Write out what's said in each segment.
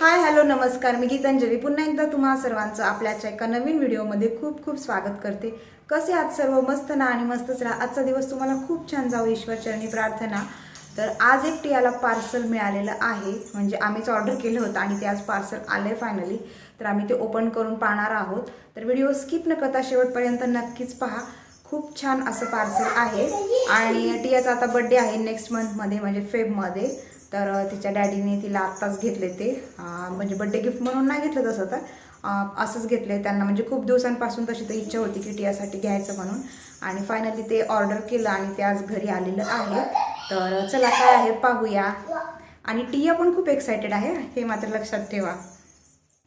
Hi hello नमस्कार. मी गीतांजली. पुन्हा एकदा तुम्हा सर्वांचं आपल्याच्या एका नवीन व्हिडिओमध्ये खूप खूप स्वागत करते. कसे आज सर्व? मस्त ना आणि मस्तच राहा. आजचा दिवस तुम्हाला खूप छान जाऊ ईश्वरचरणी प्रार्थना. तर आज एक टियाला पार्सल मिळालेलं आहे. म्हणजे आम्हीच ऑर्डर केलं होतं आणि ते आज पार्सल आलं आहे फायनली तर आम्ही ते ओपन करून पाहणार आहोत. तर व्हिडिओ स्किप न करता शेवटपर्यंत नक्कीच पहा. खूप छान असं पार्सल आहे. आणि टियाचा आता बड्डे आहे नेक्स्ट मंथमध्ये म्हणजे फेबमध्ये. तर तिच्या डॅडीने तिला आत्ताच घेतले ते. म्हणजे बड्डे गिफ्ट म्हणून नाही घेतलं तसं तर. असंच घेतले त्यांना. म्हणजे खूप दिवसांपासून तशी तर इच्छा होती की टियासाठी घ्यायचं म्हणून. आणि फायनली ते ऑर्डर केलं आणि ते आज घरी आलेलं आहे. तर चला काय आहे पाहूया. आणि टिया पण खूप एक्सायटेड आहे. हे मात्र लक्षात ठेवा.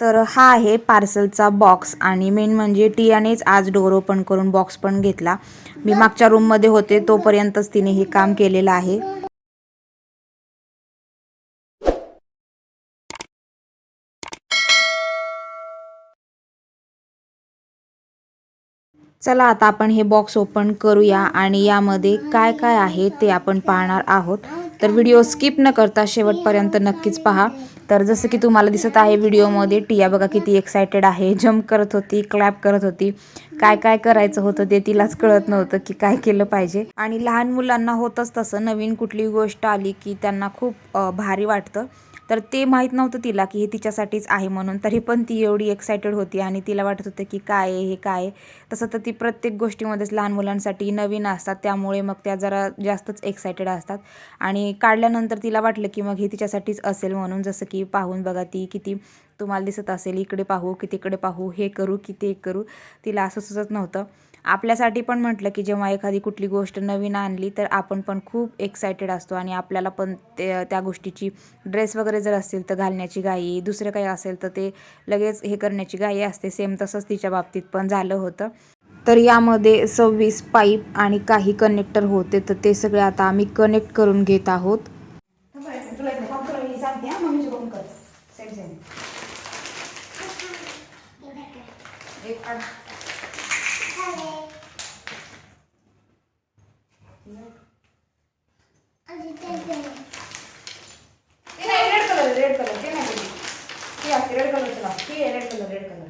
तर हा आहे पार्सलचा बॉक्स आणि मेन म्हणजे टियानेच आज डोर ओपन करून बॉक्स पण घेतला. मी मागच्या रूममध्ये होते तोपर्यंतच तिने हे काम केलेलं आहे. चला आता आपण हे बॉक्स ओपन करूया आणि यामध्ये काय काय आहे ते आपण पाहणार आहोत. तर व्हिडिओ स्किप न करता शेवटपर्यंत नक्कीच पहा. तर जसं की तुम्हाला दिसत आहे व्हिडिओमध्ये टिया बघा किती एक्सायटेड आहे. जम्प करत होती क्लॅप करत होती. काय काय करायचं होतं ते तिलाच कळत नव्हतं की काय केलं पाहिजे. आणि लहान मुलांना होतंच तसं. नवीन कुठली गोष्ट आली की त्यांना खूप भारी वाटतं. तर ते माहीत नव्हतं तिला की हे तिच्यासाठीच आहे म्हणून. तरी पण ती एवढी एक्सायटेड होती आणि तिला वाटत होतं की काय आहे हे काय आहे? तसं तर ती प्रत्येक गोष्टीमध्येच लहान मुलांसाठी नवीन असतात. त्यामुळे मग त्या जरा जास्तच एक्सायटेड असतात. आणि काढल्यानंतर तिला वाटलं की मग हे तिच्यासाठीच असेल म्हणून. जसं की पाहून बघा ती किती तुम्हाला दिसत असेल इकडे पाहू की तिकडे पाहू हे करू की ते करू. तिला असं सुचत नव्हतं. आपल्यासाठी पण म्हटलं की जेव्हा एखादी कुठली गोष्ट नवीन आणली तर आपण पण खूप एक्सायटेड असतो आणि आपल्याला पण ते त्या गोष्टीची ड्रेस वगैरे जर असतील तर घालण्याची घाई दुसरं काही असेल तर ते लगेच हे करण्याची घाई असते. सेम तसंच तिच्या बाबतीत पण झालं होतं. तर यामध्ये सव्वीस पाईप आणि काही कनेक्टर होते तर ते सगळे आता आम्ही कनेक्ट करून घेत आहोत रेड कलर रेड कलर ते नाही ती असते रेड कलरचं लाव ती आहे रेड कलर रेड कलर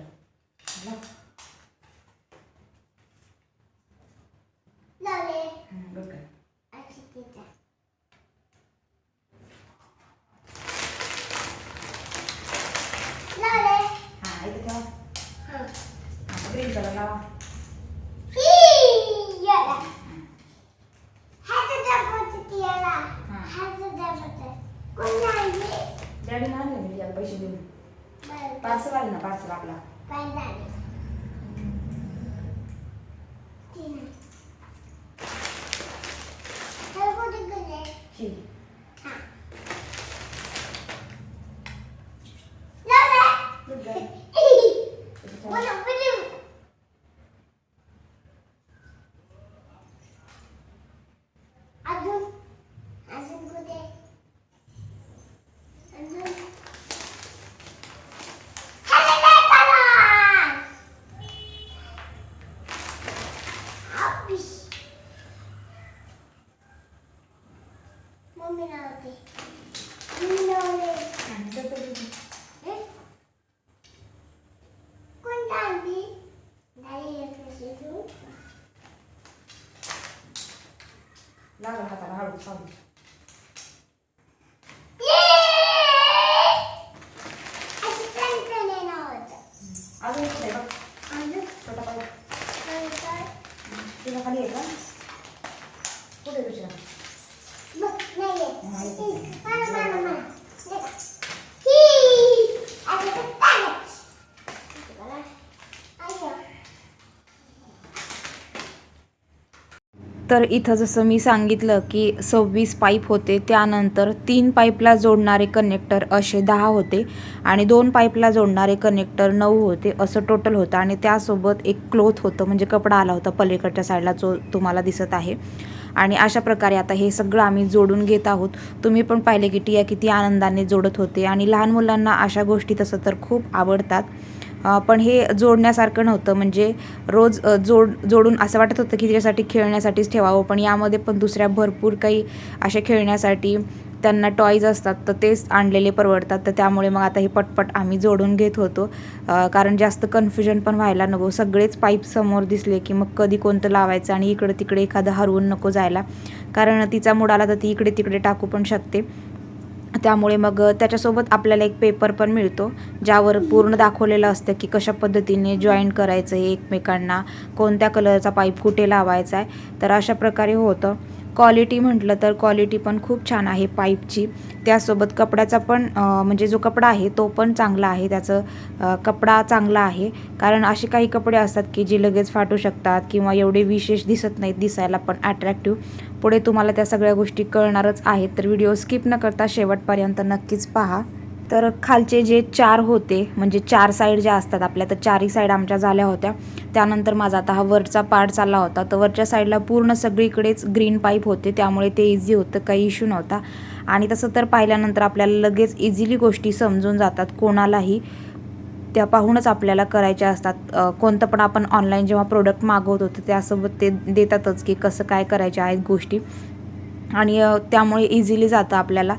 हा इथे ठेवा ग्रीन कलर लावा डॅडी ना आणले मी याला पैसे देऊन पार्सल आले ना पार्सल आपला ही Amen. तर इथं जसं मी सांगितलं की सव्वीस पाईप होते त्यानंतर तीन पाईपला जोडणारे कनेक्टर असे दहा होते आणि दोन पाईपला जोडणारे कनेक्टर नऊ होते असं टोटल होतं आणि त्यासोबत एक क्लोथ होतं म्हणजे कपडा आला होता पलीकडच्या साईडला जो तुम्हाला दिसत आहे. आणि अशा प्रकारे आता हे सगळं आम्ही जोडून घेत आहोत. तुम्ही पण पाहिले की टिया किती आनंदाने जोडत होते आणि लहान मुलांना अशा गोष्टी तसं तर खूप आवडतात. पण हे जोडण्यासारखं नव्हतं. म्हणजे रोज जोड जोडून असं वाटत होतं की त्याच्यासाठी खेळण्यासाठीच ठेवावं. पण यामध्ये पण दुसऱ्या भरपूर काही अशा खेळण्यासाठी त्यांना टॉईज असतात तर तेच आणलेले परवडतात. तर त्यामुळे मग आता हे पटपट आम्ही जोडून घेत होतो. कारण जास्त कन्फ्युजन पण व्हायला नको. सगळेच पाईप समोर दिसले की मग कधी कोणतं लावायचं आणि इकडे तिकडे एखादं हरवून नको जायला. कारण तिचा मुडाला तर ती इकडे तिकडे टाकू पण शकते. त्यामुळे मग त्याच्यासोबत आपल्याला एक पेपर पण मिळतो ज्यावर पूर्ण दाखवलेलं असतं की कशा पद्धतीने जॉईन करायचं आहे एकमेकांना कोणत्या कलरचा पाईप कुठे लावायचा आहे. तर अशा प्रकारे होतं. क्वालिटी म्हटलं तर क्वालिटी पण खूप छान आहे पाईपची त्यासोबत कपड्याचा पण म्हणजे जो कपडा आहे तो पण चांगला आहे. त्याचं कपडा चांगला आहे. कारण असे काही कपडे असतात की जे लगेच फाटू शकतात किंवा एवढे विशेष दिसत नाहीत दिसायला पण अट्रॅक्टिव्ह पुढे तुम्हाला त्या सगळ्या गोष्टी कळणारच आहेत. तर व्हिडिओ स्किप न करता शेवटपर्यंत नक्कीच पहा. तर खालचे जे चार होते म्हणजे चार साईड ज्या असतात आपल्या तर चारही साईड आमच्या झाल्या होत्या. त्यानंतर माझा आता हा वरचा पार्ट चालला होता. तर वरच्या साईडला पूर्ण सगळीकडेच ग्रीन पाईप होते. त्यामुळे ते इझी होतं काही इश्यू नव्हता. आणि तसं तर पाहिल्यानंतर आपल्याला लगेच इझिली गोष्टी समजून जातात कोणालाही. त्या पाहूनच आपल्याला करायच्या असतात. कोणतं पण आपण ऑनलाईन जेव्हा प्रोडक्ट मागवतो तर त्यासोबत ते देतातच की कसं काय करायच्या आहेत गोष्टी. आणि त्यामुळे इझिली जातं आपल्याला.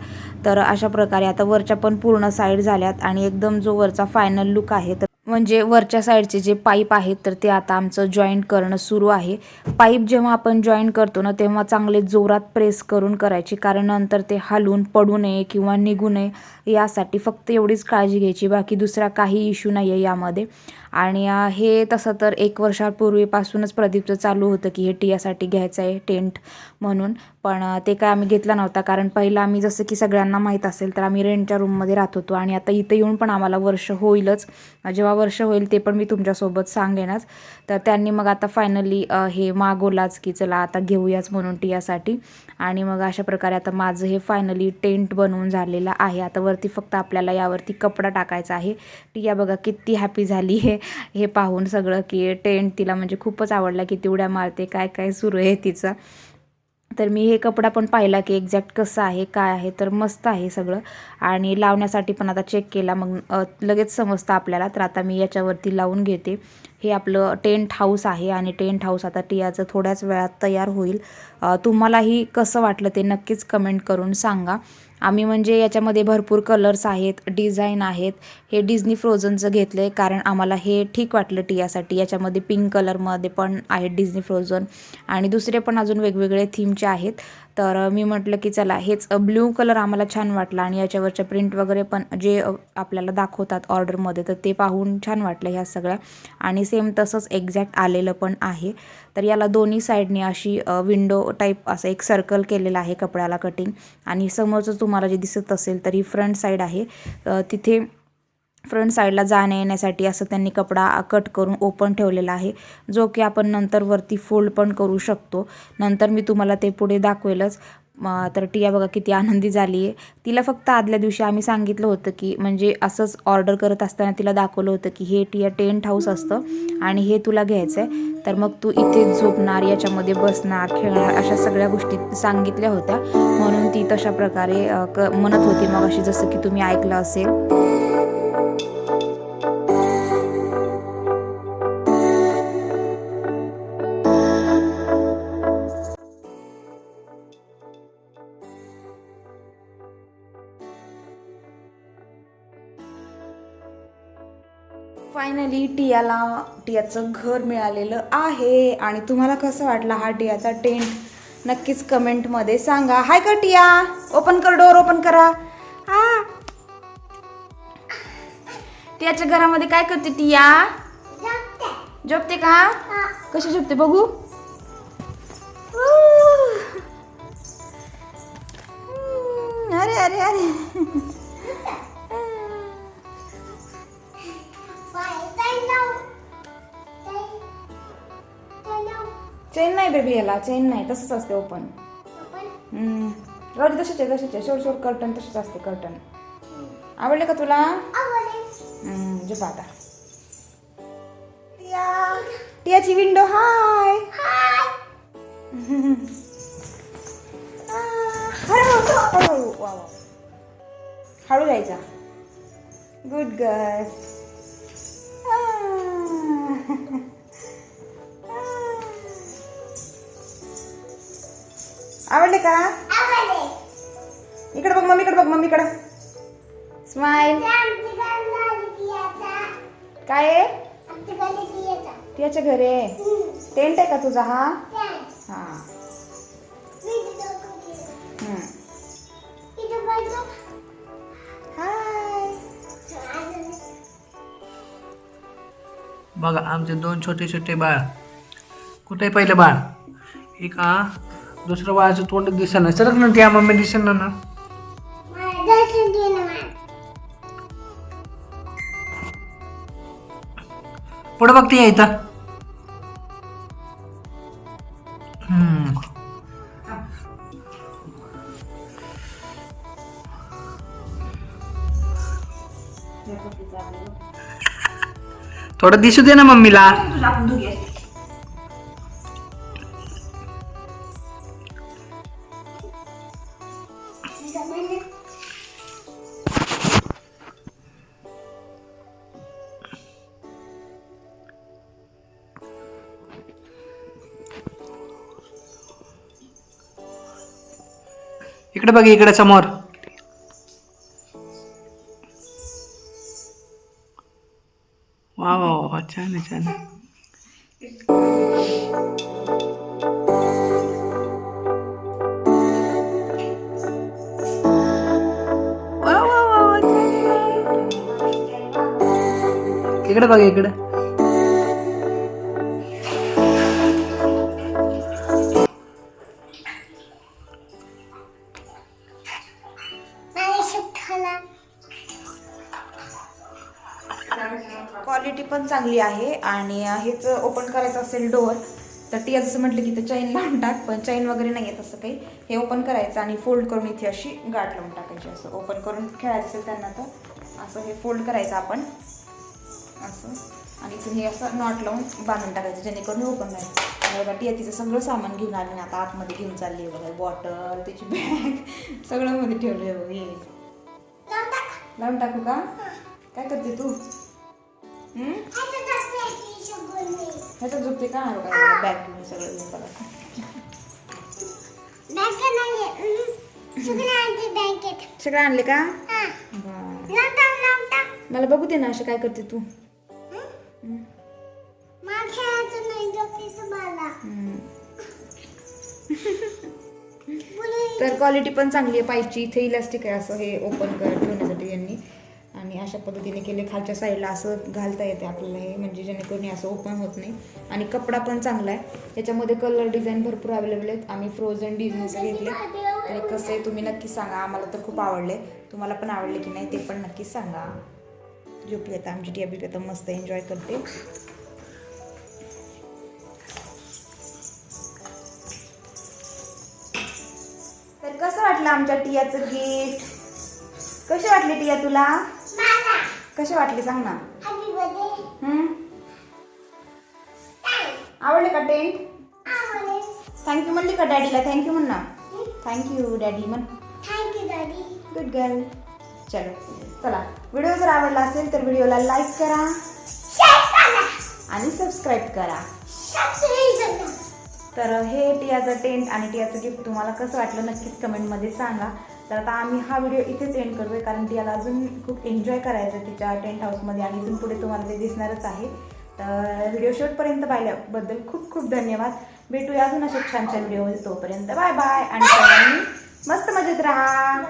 तर अशा प्रकारे आता वरच्या पण पूर्ण साईड झाल्यात आणि एकदम जो वरचा फायनल लुक आहे तर म्हणजे वरच्या साईडचे जे पाईप आहेत तर ते आता आमचं जॉईंट करणं सुरू आहे. पाईप जेव्हा आपण जॉईंट करतो ना तेव्हा चांगले जोरात प्रेस करून करायची. कारण नंतर ते हलून पडू नये किंवा निघू नये यासाठी फक्त एवढीच काळजी घ्यायची. बाकी दुसरा काही इश्यू नाही आहे यामध्ये. आणि हे तसं तर एक वर्षापूर्वीपासूनच प्रदीपचं चालू होतं की हे टियासाठी घ्यायचं आहे टेंट म्हणून. पण ते काय आम्ही घेतला नव्हता. कारण पहिलं आम्ही जसं की सगळ्यांना माहीत असेल तर आम्ही रेंटच्या रूममध्ये राहत होतो. आणि आता इथं येऊन पण आम्हाला वर्ष होईलच. जेव्हा वर्ष होईल ते पण मी तुमच्यासोबत सांगेनच. तर त्यांनी मग आता फायनली हे मागवलाच की चला आता घेऊयाच म्हणून टियासाठी. आणि मग अशा प्रकारे आता माझं हे फायनली टेंट बनवून झालेलं आहे. आता वरती फक्त आपल्याला यावरती कपडा टाकायचा आहे. टिया बघा किती हॅपी झाली हे हे पाहून सगळं की टेंट तिला म्हणजे खूपच आवडला की तेवढ्या मारते काय काय सुरू आहे तिचं. तर मी हे कपडा पण पाहिला की एक्झॅक्ट कसं आहे काय आहे तर मस्त आहे सगळं. आणि लावण्यासाठी पण आता चेक केला मग लगेच समजतं आपल्याला. तर आता मी याच्यावरती लावून घेते. हे आपलं टेंट हाऊस आहे आणि टेंट हाऊस आता टियाचं थोड्याच वेळात तयार होईल. तुम्हालाही कसं वाटलं ते नक्कीच कमेंट करून सांगा. आम्ही म्हणजे याच्यामध्ये भरपूर कलर्स आहेत डिझाईन आहेत. हे डिझनी फ्रोझनचं घेतलं आहे कारण आम्हाला हे ठीक वाटलं टियासाठी. याच्यामध्ये पिंक कलरमध्ये पण आहेत डिझनी फ्रोझन आणि दुसरे पण अजून वेगवेगळे थीमचे आहेत. तर मी म्हटलं की चला हेच ब्ल्यू कलर आम्हाला छान वाटला. आणि याच्यावरच्या प्रिंट वगैरे पण जे आपल्याला दाखवतात ऑर्डरमध्ये तर ते पाहून छान वाटलं ह्या सगळ्या. आणि सेम तसंच एक्झॅक्ट आलेलं पण आहे. तर याला दोन्ही साईडने अशी विंडो टाईप असं एक सर्कल केलेलं आहे कपड्याला कटिंग आणि समोरचं तुम्हाला जे दिसत असेल तर ही फ्रंट साईड आहे. तिथे फ्रंट साईडला जाण्या येण्यासाठी असं त्यांनी कपडा कट करून ओपन ठेवलेला आहे जो की आपण नंतर वरती फोल्ड पण करू शकतो. नंतर मी तुम्हाला ते पुढे दाखवेलच. तर टिया बघा किती आनंदी झाली आहे. तिला फक्त आदल्या दिवशी आम्ही सांगितलं होतं की म्हणजे असंच ऑर्डर करत असताना तिला दाखवलं होतं की हे टिया टेंट हाऊस असतं आणि हे तुला घ्यायचं आहे तर मग तू इथेच झोपणार याच्यामध्ये बसणार खेळणार अशा सगळ्या गोष्टी सांगितल्या होत्या. म्हणून ती तशा प्रकारे क म्हणत होती मग अशी जसं की तुम्ही ऐकलं असेल. फायनली टियाला टियाचं घर मिळालेलं आहे. आणि तुम्हाला कसं वाटला हा टियाचा टेंट? नक्कीच कमेंटमध्ये सांगा. हाय का टिया? ओपन कर डोर ओपन करा. हा टियाच्या घरामध्ये काय करते टिया. झोपते. का? हा. कशी झोपते बघू? अरे अरे अरे. चेन नाही बेबी याला चेन नाही. तसंच असते ओपन राहू तसेच आहे तसेच आहे. शोर शोर कर्टन तसेच असते कर्टन आवडले का तुला? झोप आता. टिया टियाची विंडो हाय हाय. हळू हळू. वा वा. हळू जायचा. गुड गर्ल आवडले का. इकडे बघ मम्मीकडे बघ मम्मीकडे स्माइल. काय आहे आमची गाडी ती आता. त्याच्या घरी. टेंट आहे का तुझा हा? हा बघ. हाय अजून बघा आमचे दोन छोटे छोटे बाळ कुठे पहिले बाळ एक दुसरं बाळाचं तोंड दिसेना. सरक ना त्या मम्मी दिसेना ना. ना पुढे बघते या हम्म. थोडं दिसू दे ना मम्मीला. इकडे बघ इकडे समोर. वा वा वा छान आहे छान इकडे बघ इकडे. क्वालिटी पण चांगली आहे आणि हेच ओपन करायचं असेल डोअर तर ती जसं म्हटलं की तर चैन लावून टाक पण चैन वगैरे नाही आहे तसं काही. हे ओपन करायचं आणि फोल्ड करून इथे अशी गाठ लावून टाकायची. असं ओपन करून खेळायचं असेल त्यांना तर असं हे फोल्ड करायचं आपण. असं. आणि इथून हे असं नॉट लावून बांधून टाकायचं जेणेकरून ओपन राहील. बघा ती तिचं सगळं सामान घेऊन आले आता आतमध्ये घेऊन चालली आहे बघा बॉटल त्याची बॅग सगळं मध्ये ठेवलं आहे बघ हे. लावून टाक. का? काय करते तू. ह्याच्यात झोपते का? बघा बॅग घेऊन सगळं घेऊन. हम्म. सगळं आणले का. मला बघू दे ना असं काय करते तू. तर क्वालिटी पण चांगली आहे. पाईपची इथे इलास्टिक आहे असं हे ओपन कर ठेवण्यासाठी यांनी. आणि अशा पद्धतीने केले. खालच्या साईडला असं घालता येते आपल्याला हे. म्हणजे जेणेकरून असं ओपन होत नाही. आणि कपडा पण चांगला आहे. त्याच्यामध्ये कलर डिझाईन भरपूर अवेलेबल आहेत. आम्ही फ्रोझन डिझाईन्स घेतले. तर कसं आहे तुम्ही नक्की सांगा. आम्हाला तर खूप आवडले. तुम्हाला पण आवडले की नाही ते पण नक्की सांगा. झोपली आता आमची टी बिटी आता मस्त एन्जॉय करते. कसं वाटलं आमच्या टियाचं गिफ्ट कशी वाटली टिया तुला. कशी वाटली सांग ना. हम्म? आवडले का टेंट. थँक्यू म्हणली का डॅडीला थँक्यू म्हण ना थँक्यू डॅडी म्हण. गुड गर्ल चलो चला व्हिडिओ जर आवडला असेल तर व्हिडिओला लाईक करा. आणि सबस्क्राईब करा. तर हे टियाचं टेंट आणि टियाचं गिफ्ट तुम्हाला कसं वाटलं नक्कीच कमेंटमध्ये सांगा. तर आता आम्ही हा व्हिडिओ इथेच एंड करतोय कारण टियाला अजून खूप एन्जॉय करायचं तिच्या टेंट हाऊसमध्ये आणि इथून पुढे तुम्हाला ते दिसणारच आहे. तर व्हिडिओ शेवटपर्यंत पाहिल्याबद्दल खूप खूप धन्यवाद. भेटूया अजून असे छान छान व्हिडिओ तोपर्यंत. बाय बाय आणि मस्त मजेत राहा.